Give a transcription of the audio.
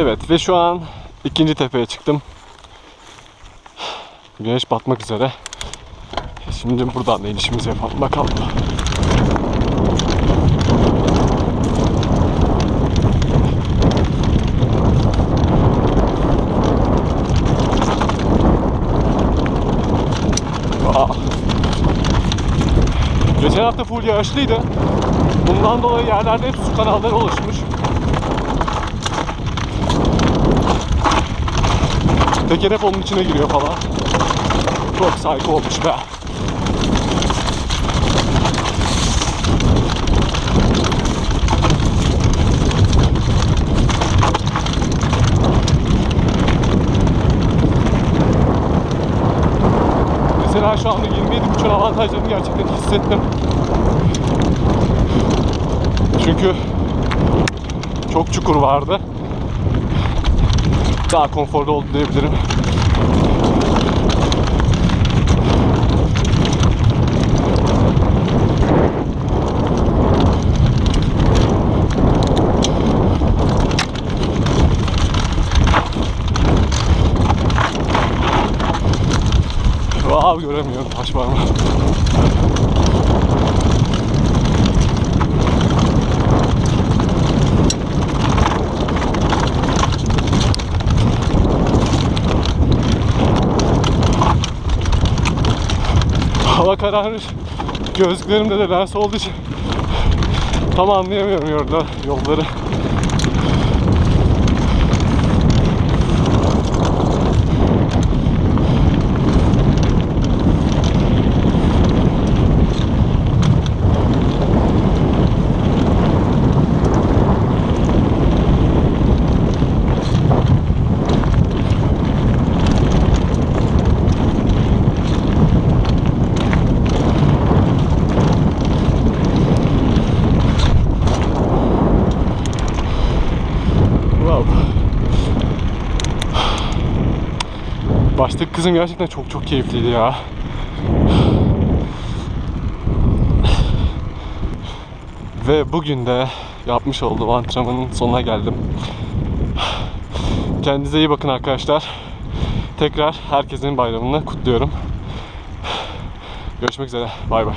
Evet ve şu an ikinci tepeye çıktım. Güneş batmak üzere. Şimdi buradan da inişimizi yapalım bakalım. Geçen hafta full yağışlıydı. Bundan dolayı yerlerde hep su kanalları oluşmuş. Teker hep onun içine giriyor falan. Çok saygı olmuş be. Mesela şu anda 27.5'un avantajlarını gerçekten hissettim. Çünkü çok çukur vardı. Daha konforlu oldu diyebilirim. Wow göremiyorum taş var Hava kararmış. Gözlüklerimde de lens olduğu için tam anlayamıyorum yolda, yolları. Wow. Baştaki kızım gerçekten çok çok keyifliydi ya. Ve bugün de yapmış olduğum antrenmanın sonuna geldim. Kendinize iyi bakın arkadaşlar. Tekrar herkesin bayramını kutluyorum. Görüşmek üzere. Bay bay.